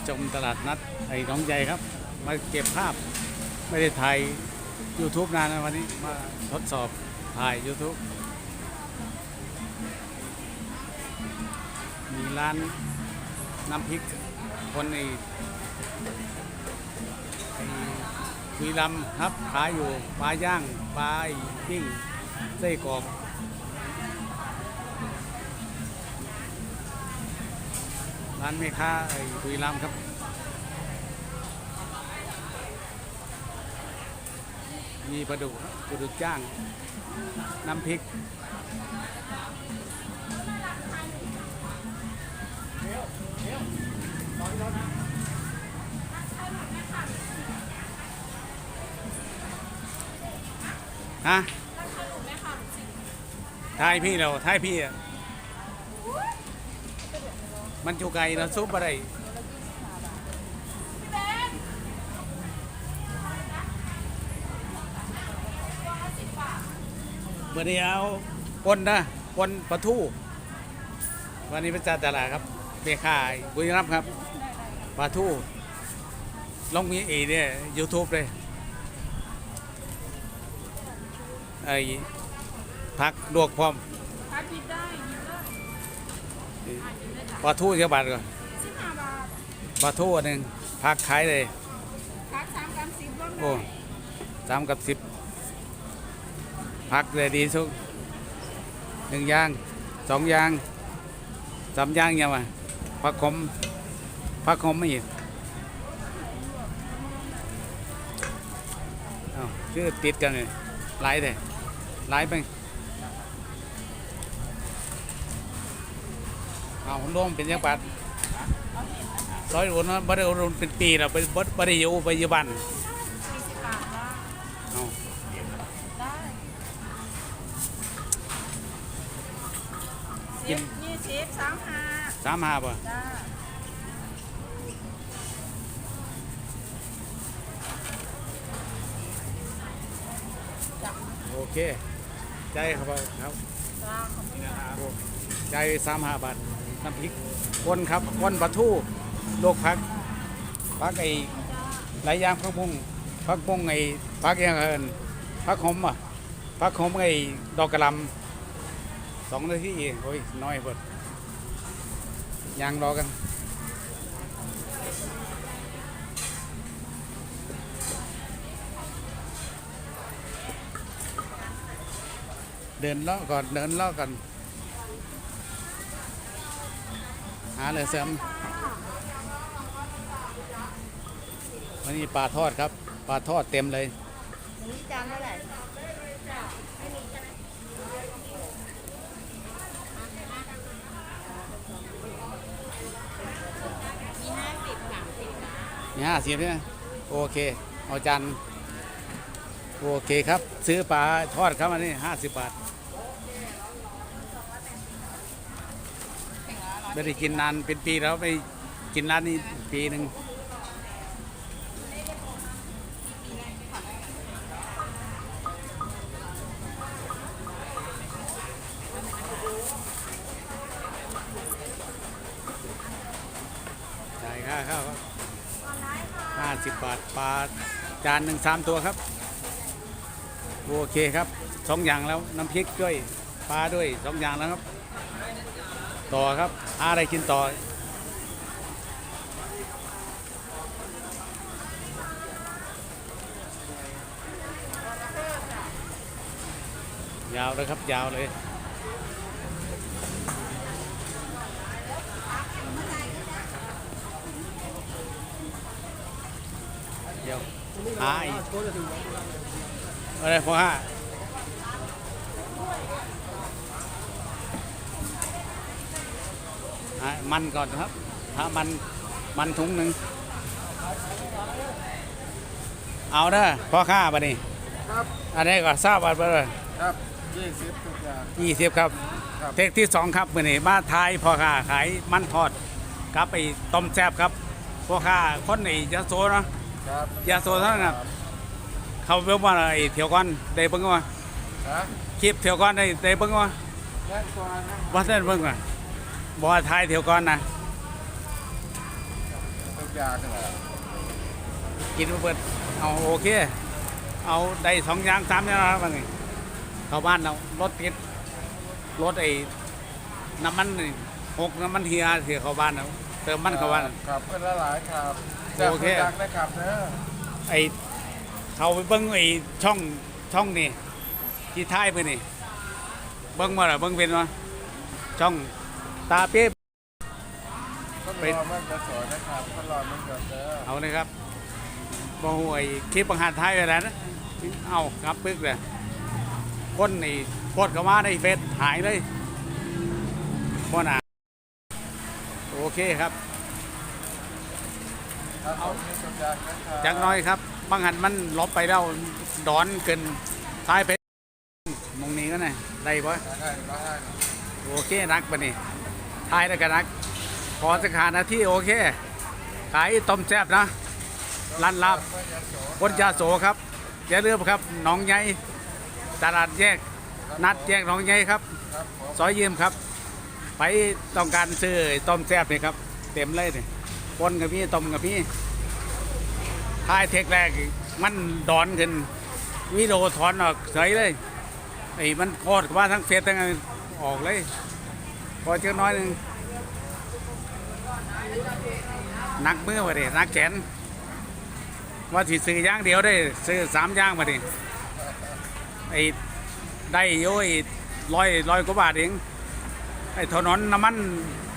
มาชมตลาดนัดไอ้หน้องใหญ่ครับ มาเก็บภาพไม่ได้ถ่าย YouTube นานนะวันนี้มาทดสอบถ่าย YouTube มีร้านน้ำพริกคนในไอ้คุยลำครับขายอยู่ปลาย่างปลาปิ้งไส้กรอก ร้านแม่ค้าไอ้คุยลำครับมีปลาดุกครับปลาดุกจ้าง น้ำพริกฮะทายพี่เราทายพี่อะ มันจูไก่เราซุปอะไรเมื่อนี้เอาปนนะปนปลาทูวันนี้เป็นจาตลาดครับเมีค่าบุรีรัมย์ครับปลาทูลองมีเอเนี่ยยูทูบเลยไอ้พักลวกพร้อมพักหยิบได้หยิบได้ ปลาทูเท่าบาทก่อนสิบห้าบาทปลาทูอันหนึ่งพักขายเลยพักสามกรัมสิบร่วมโอ้ได้สามกับสิบพักเลยดีสุดหนึ่งอย่างสองอย่างสามอย่างยังไงพักขมพักขมไม่เห็นอ้าวชื่อติดกันเลยไล่เลยไล่ไป เอารวมเป็นยังบาทร้อยรุ่นนะบ่ได้รุ่นเป็นปีแล้วไปบ่บ่ได้อยู่ปัจจุบันสี่สิบบาทได้เอาได้สิบยี่สิบสามห้าสามห้าป่ะจ้าโอเค ใจครับครับจ้าขอบคุณค่ะใจสามห้าบาท น้ำพริกคนครับคนปลาทูโลกพักพักไอ้หลายอย่างพักบุ้งพักบุ้งไอ้พักย่างเอินพักหอมอะพักหอมไอ้ดอกกระลำสองนาทีเองโอ้ยน้อยเบิดยางรอกันเดินเลาะก่อนเดินเลาะก่อนหาเลยเสริมวันนี้ปลาทอดครับ ปลาทอดเต็มเลยนี่จานเท่าไหร่มีห้าสิบสามสิบมีห้าสิบเนี่ยโอเค เอาจานโอเคครับ ซื้อปลาทอดครับอันนี้ห้าสิบบาท ไม่ได้กินนานเป็นปีแล้วไปกินร้านนี้ปีหนึ่งจ่ายค่าข้าวครับห้าสิบบาทปลาจานหนึ่งสามตัวครับ โอเคครับสองอย่างแล้วน้ำพริกด้วยปลาด้วยสองอย่างแล้วครับ ต่อครับ อะไรกินต่อยาวเลยครับยาวเลย เดี๋ยวหาอีกอะไรพอห้าหา มันก่อนครับหามันมันถุงหนึ่งเอาเด้อพ่อค้าปะนี่ครับอันนี้ก็ทราบว่าเบอร์ครับยี่สิบทุกอย่างยี่สิบครับครับ เทคที่สองครับมื่อนี้มาทายพ่อค้าขายมันทอดกับไอ้ต้มแซ่บครับพ่อค้าคนไอ้ยะโสเนาะครับยาโซเท่านั้นครับเขาเบิ่งว่าไอ้เที่ยวก่อนได้เบิ่งว่าฮะคลิปเที่ยวก่อนได้ได้เบิ่งว่าแน่นตัวนะบ่ได้เบิ่งว่า บ่ว่าถ่ายเที่ยวก่อนนะทุกอยางกันแหละกินมาเปิดเอาโอเค เอาได้สองอย่างสามอย่างแล้วมันนี่เข้าบ้านเรารถติดรถไอ้น้ำมันนี่หกน้ำมันเฮียเสียเข้าบ้านเราเติมมันเข้าบ้าน ครับเพื่อนละหลายครับโอเค จากได้ครับเนอะไอ้เขาไปเบิ้งไอ้ช่องช่องนี่ที่ท้ายไปนี่เบิ้งมาหรอเบิ้งเป็นวะช่อง ตาเป๊ะต้นเป็นรอมันจะสวยนะครับต้นรอมันจะเด้อเอาเลยครับบ่ห่วยคลิปบังหันท้ายไปแล้วนะเอากลับปึ๊กเลยคนนี่โคตรเข้ามาในเฟซหายเลยบ่หนาโอเคครับครับผมนี่ต้นยางนะครับจักหน้อยครับบางหันมันหลบไปแล้วดอนเกินท้ายไปมองนี้ก็ไงได้ปะได้ได้ได้โอเคนักปะนี่ ท้ายแล้วกันนักพอสักหานาทีโอเคขายต้มแซ่บนะร้านลาบเพื่อนจะโสดคนยาโสครับอย่าลืมครับหนองใหญ่ตลาดแยกนัดแยกหนองใหญ่ครับครับผมซอยยืมครับ ไปต้องการซื้อต้มแซ่บนี่ครับ เต็มเลยนี่ปนกับพี่ต้มกับพี่ท้ายเทคแรกมันดอนขึ้นวิดีโอถอนออกเฉยเลยไอ้มันโคตรว่าทั้งเฟซทั้งอะไรออกเลย พอเจอน้อยหนึ่งหนักมือมาดิหนักแขน ว่าที่ซื้อย่างเดียวได้ซื้อสามอย่างมาดิไอ้ได้โย้ยร้อยร้อยกว่าบาทเองไอ้ถนนน้ำมัน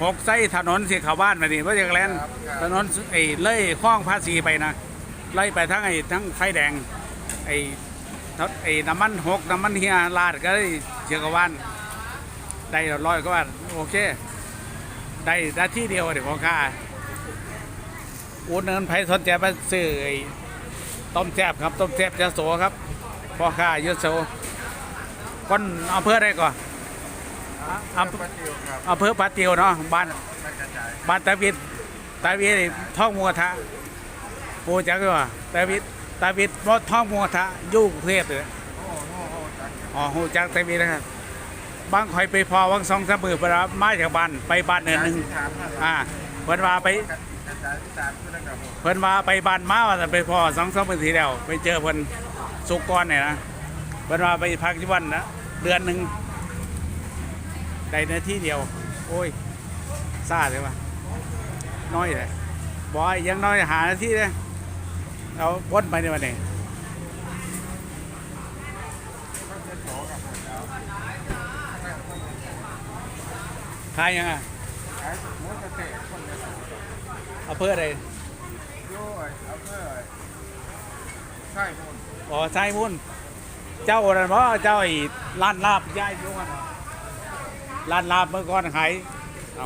หกไส้ถนนสีขาวบ้านมาดิว่าจะแลนถนนไอ้เล่ยคล้องภาษีไปนะไล่ไปทั้งไอ้ทั้งไฟแดงไอ้ทไอ้น้ำมันหกน้ำมันเฮียลาดก็ได้เชียงกบ้าน ได้ร้อยกว่าบาทโอเค ได้ได้ที่เดียวเดี๋ยวพอค่าอุดเนินไผสนใจมาซื้อไอ้ต้มแซ่บครับ ต้มแซ่บยะโสครับพ่อค้ายะโสคนอำเภอได้ก่อนอำปลาติวครับอำเภอปาเตียวเนาะบ้านไม่กระจายบ้านตาวิดตาวิดนี่ท่องมัวทะโอ้จักว่าตาวิดตาวิดรถท่องมัวทะอยู่กรุงเทพเลยโอ้โหโอ้โหจังอ๋อโหจักตาวิดนะครับ บางคอยไปพอวังสองสามมือไปรับมาจากบ้านไปบ้านเนินหนึ่งถามนะอ่าเพิ่นว่าไปกระจายที่ตามเพื่อนนะครับผมเพิ่นมาไปบ้านมาว่าจะไปพ่อสองสามปีที่แล้วไปเจอเพิ่นสุกรเนี่ยนะเพิ่นมาไปพักที่วันนะเดือนหนึ่งได้เนื้อที่เดียว โอ้ยซาเลยวะน้อยเลยบอยยังน้อยหาหน้าที่เลยเอาพ้นไปในวันนี้ ขายยังอะขายหมูกระเตะคนจะสูงเอาเพื่ออะไรโย่เอาเพื่อใช่คุณอ๋อใช่มุ่นเจ้าอะไรบ่เจ้าไอ้ร้านลาบย้ายอยู่กันร้านลาบเมื่อก่อนขายเอา